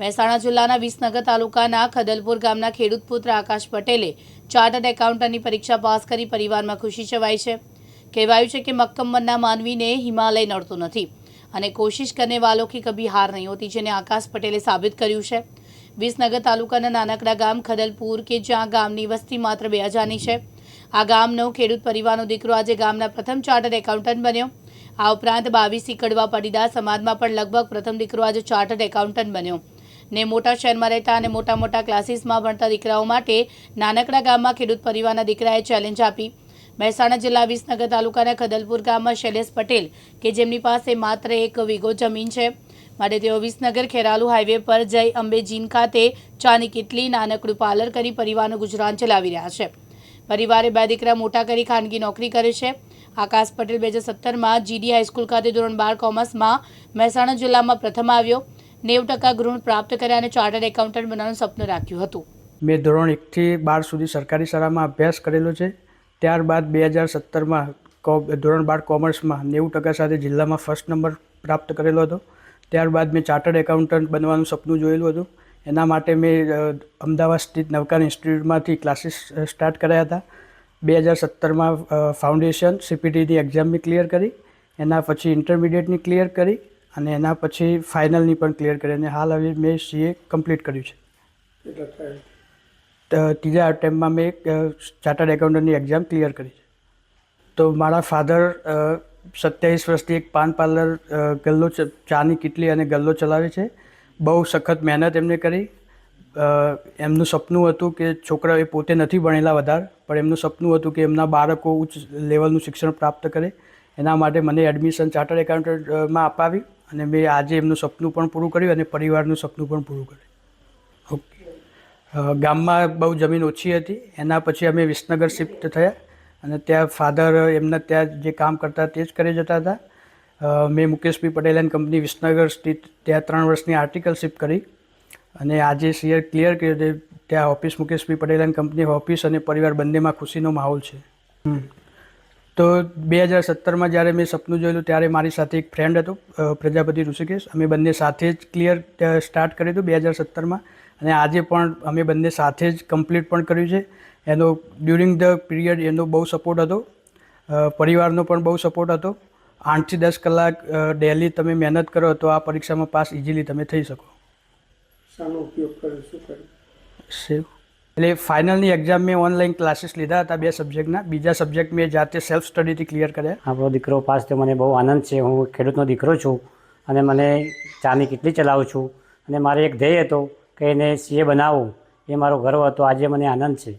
મહેસાણા જિલ્લાના વિસનગર તાલુકાના ખદલપુર ગામના ખેડૂત પુત્ર આકાશ પટેલે ચાર્ટર્ડ એકાઉન્ટન્ટની પરીક્ષા પાસ કરી પરિવારમાં ખુશી છવાઈ છે. કહેવાયું છે કે મક્કમના માનવીને હિમાલય નડતો નથી અને કોશિશ કરને વાલો કે કભી હાર નહીં હોતી જેને આકાશ પટેલે સાબિત કર્યું છે. વિસનગર તાલુકાના નાનકડા ગામ ખદલપુર કે જ્યાં ગામની વસ્તી માત્ર બે હજારની છે. આ ગામનો ખેડૂત પરિવારનો દીકરો આજે ગામના પ્રથમ ચાર્ટર્ડ એકાઉન્ટન્ટ બન્યો. આ ઉપરાંત બાવીસી કડવા પડીદાર સમાજમાં પણ લગભગ પ્રથમ દીકરો આજે ચાર્ટર્ડ એકાઉન્ટન્ટ બન્યો. ને મોટા શહેરમાં રહેતા અને મોટા મોટા ક્લાસીસમાં ભણતા દીકરાઓ માટે નાનકડા ગામમાં ખેડૂત પરિવારના દીકરાએ ચેલેન્જ આપી. મહેસાણા જિલ્લા વિસનગર તાલુકાના ખદલપુર ગામમાં શૈલેષ પટેલ કે જેમની પાસે માત્ર એક વીઘો જમીન છે. માટે તેઓ વિસનગર ખેરાલુ હાઈવે પર જય અંબે જીન ખાતે ચાની કેટલી, નાનકડું પાર્લર કરી પરિવારનું ગુજરાન ચલાવી રહ્યા છે. પરિવારે બે દીકરા મોટા કરી ખાનગી નોકરી કરે છે. આકાશ પટેલ બે હજાર સત્તરમાં જીડી હાઈસ્કૂલ ખાતે ધોરણ બાર કોમર્સમાં મહેસાણા જિલ્લામાં પ્રથમ આવ્યો. નેવું ટકા ગૃહ પ્રાપ્ત કર્યા અને ચાર્ટર્ડ એકાઉન્ટન્ટ બનવાનું સપનું રાખ્યું હતું. મેં ધોરણ એકથી બાર સુધી સરકારી શાળામાં અભ્યાસ કરેલો છે. ત્યારબાદ બે હજાર સત્તરમાં ધોરણ બાર કોમર્સમાં નેવું ટકા સાથે જિલ્લામાં ફર્સ્ટ નંબર પ્રાપ્ત કરેલો હતો. ત્યારબાદ મેં ચાર્ટર્ડ એકાઉન્ટન્ટ બનવાનું સપનું જોયેલું હતું. એના માટે મેં અમદાવાદ સ્થિત નવકાર ઇન્સ્ટિટ્યૂટમાંથી ક્લાસીસ સ્ટાર્ટ કર્યા હતા. બે હજાર સત્તરમાં ફાઉન્ડેશન સીપીટીની એક્ઝામ બી ક્લિયર કરી. એના પછી ઇન્ટરમીડિયેટની ક્લિયર કરી. અને એના પછી ફાઇનલની પણ ક્લિયર કરી અને હાલ હવે મેં સીએ કમ્પ્લીટ કર્યું છે. ત્રીજા અટેમ્પમાં મેં ચાર્ટર્ડ એકાઉન્ટન્ટની એક્ઝામ ક્લિયર કરી છે. તો મારા ફાધર સત્યાવીસ વર્ષથી એક પાન પાર્લર ગલ્લો ચ- ચાની કિટલી અને ગલ્લો ચલાવે છે. બહુ સખત મહેનત એમને કરી. એમનું સપનું હતું કે છોકરા એ પોતે નથી ભણેલા વધારે પણ એમનું સપનું હતું કે એમના બાળકો ઉચ્ચ લેવલનું શિક્ષણ પ્રાપ્ત કરે. એના માટે મને એડમિશન ચાર્ટર્ડ એકાઉન્ટન્ટમાં અપાવી. અને મેં આજે એમનું સપનું પણ પૂરું કર્યું અને પરિવારનું સપનું પણ પૂરું કર્યું. ઓકે. ગામમાં બહુ જમીન ઓછી હતી. એના પછી અમે વિસનગર શિફ્ટ થયા અને ત્યાં ફાધર એમના ત્યાં જે કામ કરતા તે જ કરી જતા હતા. મેં મુકેશભાઈ પટેલ એન્ડ કંપની વિસનગર સ્થિત ત્યાં ત્રણ વર્ષની આર્ટિકલશીપ કરી અને આજે સીએ ક્લિયર કર્યું ત્યાં ઓફિસ મુકેશભાઈ પટેલ એન્ડ કંપની ઓફિસ અને પરિવાર બંનેમાં ખુશીનો માહોલ છે. તો બે હજાર સત્તરમાં જ્યારે મેં સપનું જોયેલું ત્યારે મારી સાથે એક ફ્રેન્ડ હતો પ્રજાપતિ ઋષિકેશ. અમે બંને સાથે જ ક્લિયર સ્ટાર્ટ કર્યું હતું બે હજાર સત્તરમાં. અને આજે પણ અમે બંને સાથે જ કમ્પ્લીટ પણ કર્યું છે. એનો ડ્યુરિંગ ધ પીરિયડ એનો બહુ સપોર્ટ હતો. પરિવારનો પણ બહુ સપોર્ટ હતો. આઠથી દસ કલાક ડેલી તમે મહેનત કરો તો આ પરીક્ષામાં પાસ ઇઝીલી તમે થઈ શકો. શાનો ઉપયોગ કર્યો શું કર્યું સેવ એટલે ફાઇનલની એક્ઝામ મેં ઓનલાઈન ક્લાસીસ લીધા હતા બે સબ્જેક્ટના બીજા સબ્જેક્ટ મેં જાતે સેલ્ફ સ્ટડીથી ક્લિયર કર્યા. આપણો દીકરો પાસ થયો મને બહુ આનંદ છે. હું ખેડૂતનો દીકરો છું અને મને ચાની કેટલી ચલાવું છું. અને મારે એક ધ્યેય હતો કે એને સીએ બનાવું. એ મારો ગર્વ હતો. આજે મને આનંદ છે.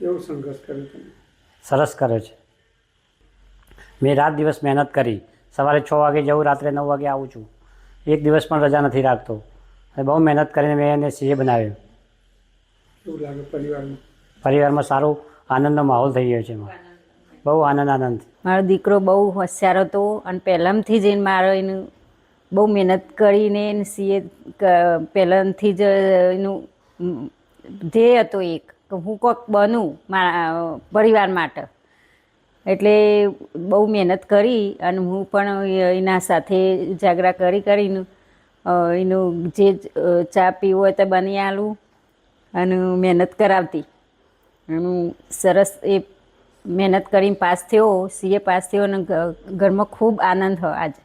કેવો સંઘર્ષ કર્યો તમે? સરસ કર્યો છે. મેં રાત દિવસ મહેનત કરી. સવારે છ વાગે જવું રાત્રે નવ વાગે આવું છું. એક દિવસ પણ રજા નથી રાખતો. અને બહુ મહેનત કરીને મેં એને સીએ બનાવ્યો. કેવું લાગે પરિવારમાં. પરિવારમાં સારો આનંદનો માહોલ થઈ ગયો છે એમાં. બહુ આનંદ આનંદ મારો દીકરો બહુ હોશિયાર હતો અને પહેલાંથી જ એને મારો એનું બહુ મહેનત કરીને એને સીએ પહેલાંથી જ એનું ધ્યેય હતો એક કે હું કોઈક બનું મારા પરિવાર માટે. એટલે બહુ મહેનત કરી અને હું પણ એના સાથે જાગરા કરી કરીને એનું જે ચા પીવો હોય તે બની આલું. અને મહેનત કરાવતી. એનું સરસ એ મહેનત કરીને પાસ થયો સીએ પાસ થયો અને ઘરમાં ખૂબ આનંદ હો આજે.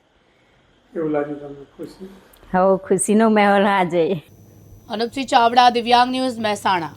કેવું લાગ્યું તમને? ખુશી? હવે ખુશીનો માહોલ આજે. અનુપસિંહ ચાવડા દિવ્યાંગ ન્યૂઝ મહેસાણા.